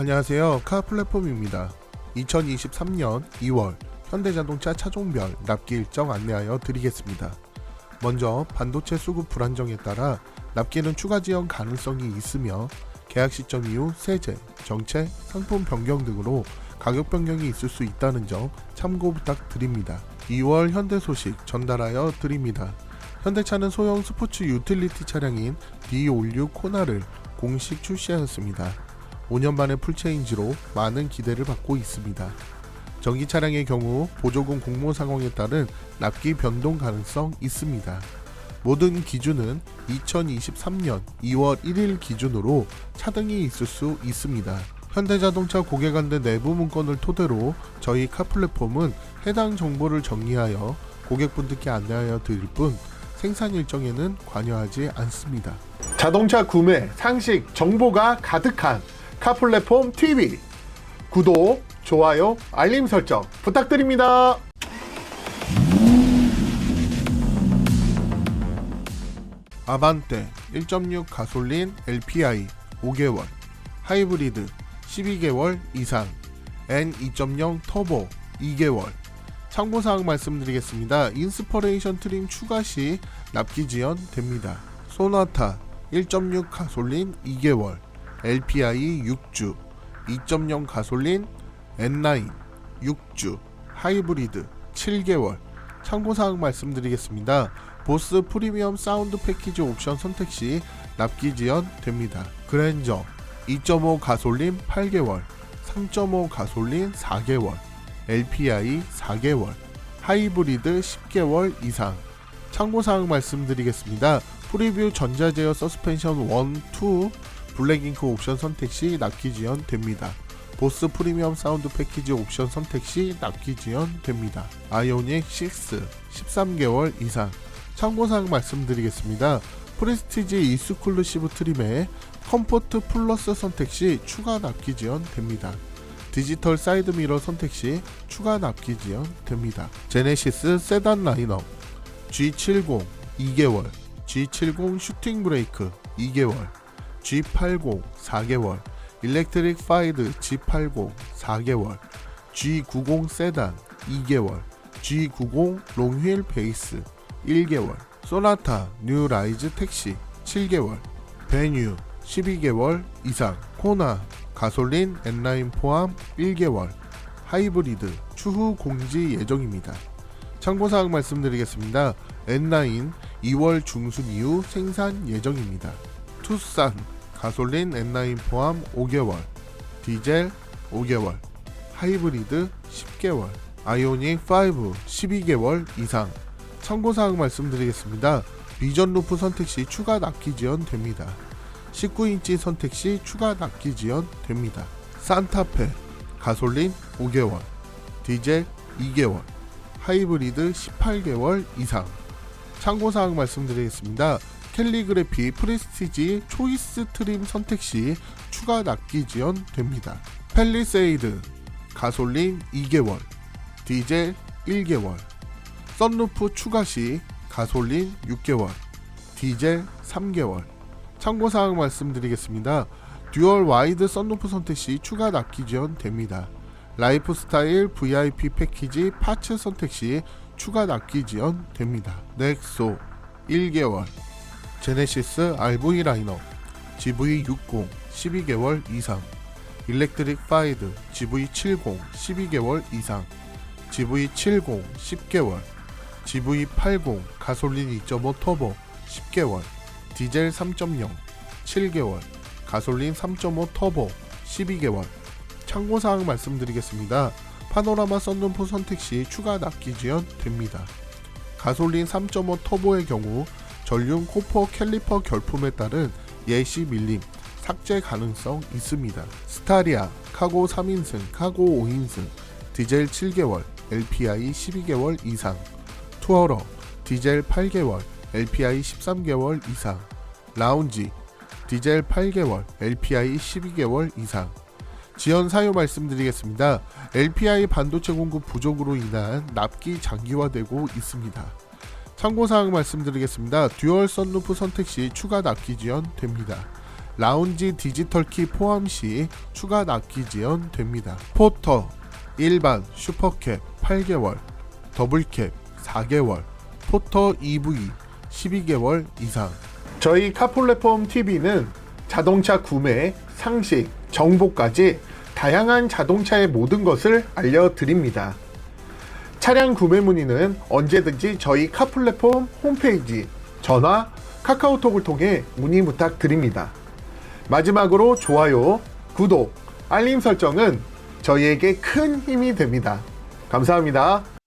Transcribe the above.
안녕하세요. 카 플랫폼입니다. 2023년 2월 현대자동차 차종별 납기 일정 안내하여 드리겠습니다. 먼저 반도체 수급 불안정에 따라 납기는 추가 지연 가능성이 있으며 계약 시점 이후 세제, 정책, 상품 변경 등으로 가격 변경이 있을 수 있다는 점 참고 부탁드립니다. 2월 현대 소식 전달하여 드립니다. 현대차는 소형 스포츠 유틸리티 차량인 D56 코나를 공식 출시하였습니다. 5년 만에 풀체인지로 많은 기대를 받고 있습니다. 전기 차량의 경우 보조금 공모 상황에 따른 납기 변동 가능성 있습니다. 모든 기준은 2023년 2월 1일 기준으로 차등이 있을 수 있습니다. 현대자동차 고객안대 내부 문건을 토대로 저희 카 플랫폼은 해당 정보를 정리하여 고객분들께 안내하여 드릴 뿐 생산 일정에는 관여하지 않습니다. 자동차 구매, 상식, 정보가 가득한 카 플랫폼 TV 구독, 좋아요, 알림 설정 부탁드립니다. 아반떼 1.6 가솔린 LPI 5개월, 하이브리드 12개월 이상, N2.0 터보 2개월. 참고사항 말씀드리겠습니다. 인스퍼레이션 트림 추가 시 납기 지연 됩니다. 소나타 1.6 가솔린 2개월, LPI 6주, 2.0 가솔린 N9 6주, 하이브리드 7개월. 참고사항 말씀드리겠습니다. 보스 프리미엄 사운드 패키지 옵션 선택 시 납기 지연 됩니다. 그랜저 2.5 가솔린 8개월, 3.5 가솔린 4개월, LPI 4개월, 하이브리드 10개월 이상. 참고사항 말씀드리겠습니다. 프리뷰 전자제어 서스펜션 1, 2, 블랙잉크 옵션 선택 시 납기 지연 됩니다. 보스 프리미엄 사운드 패키지 옵션 선택 시 납기 지연 됩니다. 아이오닉 6 13개월 이상. 참고사항 말씀드리겠습니다. 프레스티지 이스클루시브 트림에 컴포트 플러스 선택 시 추가 납기 지연 됩니다. 디지털 사이드 미러 선택 시 추가 납기 지연 됩니다. 제네시스 세단 라인업 G70 2개월, G70 슈팅 브레이크 2개월, G80 4개월, 일렉트릭 파이드 G80 4개월, G90 세단 2개월, G90 롱휠 베이스 1개월, 소나타 뉴 라이즈 택시 7개월, 베뉴 12개월 이상, 코나 가솔린 N9 포함 1개월, 하이브리드 추후 공지 예정입니다. 참고사항 말씀드리겠습니다. N9 2월 중순 이후 생산 예정입니다. 투싼 가솔린 N9 포함 5개월, 디젤 5개월, 하이브리드 10개월, 아이오닉 5 12개월 이상. 참고사항 말씀드리겠습니다. 비전 루프 선택 시 추가 납기 지연 됩니다. 19인치 선택 시 추가 납기 지연 됩니다. 산타페 가솔린 5개월, 디젤 2개월, 하이브리드 18개월 이상. 참고사항 말씀드리겠습니다. 캘리그래피 프레스티지 초이스 트림 선택 시 추가 납기 지연 됩니다. 펠리세이드 가솔린 2개월, 디젤 1개월, 썬루프 추가 시 가솔린 6개월, 디젤 3개월. 참고사항 말씀드리겠습니다. 듀얼 와이드 썬루프 선택 시 추가 납기 지연 됩니다. 라이프 스타일 VIP 패키지 파츠 선택 시 추가 납기 지연 됩니다. 넥소 1개월, 제네시스 RV 라인업 GV60 12개월 이상, 일렉트릭 파이드 GV70 12개월 이상, GV70 10개월, GV80 가솔린 2.5 터보 10개월, 디젤 3.0 7개월, 가솔린 3.5 터보 12개월. 참고사항 말씀드리겠습니다. 파노라마 썬루프 선택 시 추가 납기 지연 됩니다. 가솔린 3.5 터보의 경우 전륜 코퍼 캘리퍼 결품에 따른 예시 밀림 삭제 가능성 있습니다. 스타리아 카고 3인승 카고 5인승 디젤 7개월 LPI 12개월 이상 투어러 디젤 8개월 LPI 13개월 이상 라운지 디젤 8개월 LPI 12개월 이상 지연 사유 말씀드리겠습니다. LPI 반도체 공급 부족으로 인한 납기 장기화되고 있습니다. 참고사항 말씀드리겠습니다. 듀얼 썬루프 선택 시 추가 납기 지연 됩니다. 라운지 디지털 키 포함 시 추가 납기 지연됩니다. 포터 일반 슈퍼캡 8개월, 더블캡 4개월, 포터 EV 12개월 이상. 저희 카플랫폼 TV는 자동차 구매, 상식, 정보까지 다양한 자동차의 모든 것을 알려드립니다. 차량 구매 문의는 언제든지 저희 카 플랫폼 홈페이지, 전화, 카카오톡을 통해 문의 부탁드립니다. 마지막으로 좋아요, 구독, 알림 설정은 저희에게 큰 힘이 됩니다. 감사합니다.